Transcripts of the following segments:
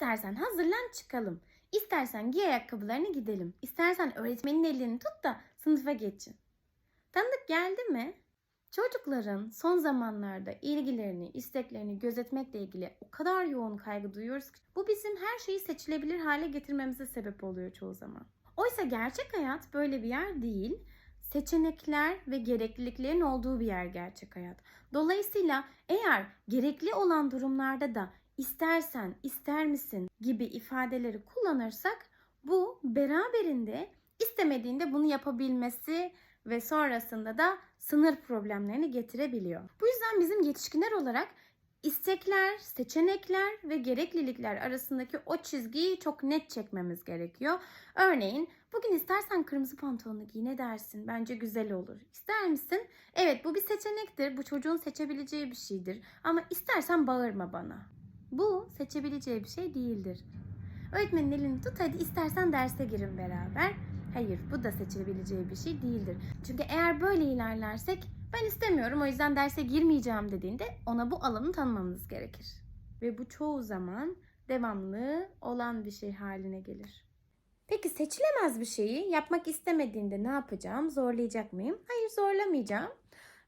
İstersen hazırlan çıkalım. İstersen giy ayakkabılarını gidelim. İstersen öğretmenin elini tut da sınıfa geçin. Tanıdık geldi mi? Çocukların son zamanlarda ilgilerini, isteklerini gözetmekle ilgili o kadar yoğun kaygı duyuyoruz ki bu bizim her şeyi seçilebilir hale getirmemize sebep oluyor çoğu zaman. Oysa gerçek hayat böyle bir yer değil. Seçenekler ve gerekliliklerin olduğu bir yer gerçek hayat. Dolayısıyla eğer gerekli olan durumlarda da istersen, ister misin gibi ifadeleri kullanırsak bu beraberinde istemediğinde bunu yapabilmesi ve sonrasında da sınır problemlerini getirebiliyor. Bu yüzden bizim yetişkinler olarak istekler, seçenekler ve gereklilikler arasındaki o çizgiyi çok net çekmemiz gerekiyor. Örneğin bugün istersen kırmızı pantolonu giy ne dersin? Bence güzel olur. İster misin? Evet bu bir seçenektir. Bu çocuğun seçebileceği bir şeydir. Ama istersen bağırma bana. Bu seçebileceği bir şey değildir. Öğretmenin elini tut hadi istersen derse girin beraber. Hayır bu da seçilebileceği bir şey değildir. Çünkü eğer böyle ilerlersek ben istemiyorum o yüzden derse girmeyeceğim dediğinde ona bu alanı tanımamız gerekir. Ve bu çoğu zaman devamlı olan bir şey haline gelir. Peki seçilemez bir şeyi yapmak istemediğinde ne yapacağım? Zorlayacak mıyım? Hayır zorlamayacağım.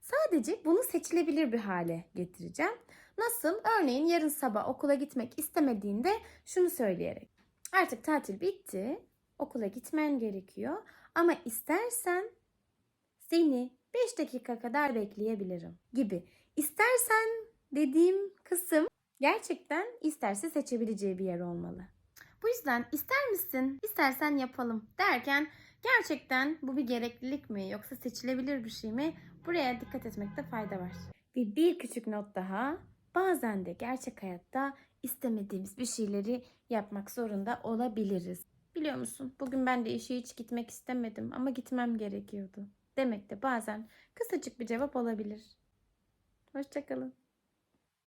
Sadece bunu seçilebilir bir hale getireceğim. Nasıl? Örneğin yarın sabah okula gitmek istemediğinde şunu söyleyerek. Artık tatil bitti. Okula gitmen gerekiyor. Ama istersen seni 5 dakika kadar bekleyebilirim gibi. İstersen dediğim kısım gerçekten isterse seçebileceği bir yer olmalı. Bu yüzden ister misin, istersen yapalım derken gerçekten bu bir gereklilik mi yoksa seçilebilir bir şey mi? Buraya dikkat etmekte fayda var. Ve bir küçük not daha. Bazen de gerçek hayatta istemediğimiz bir şeyleri yapmak zorunda olabiliriz. Biliyor musun? Bugün ben de işe hiç gitmek istemedim ama gitmem gerekiyordu. Demek de bazen kısacık bir cevap olabilir. Hoşçakalın.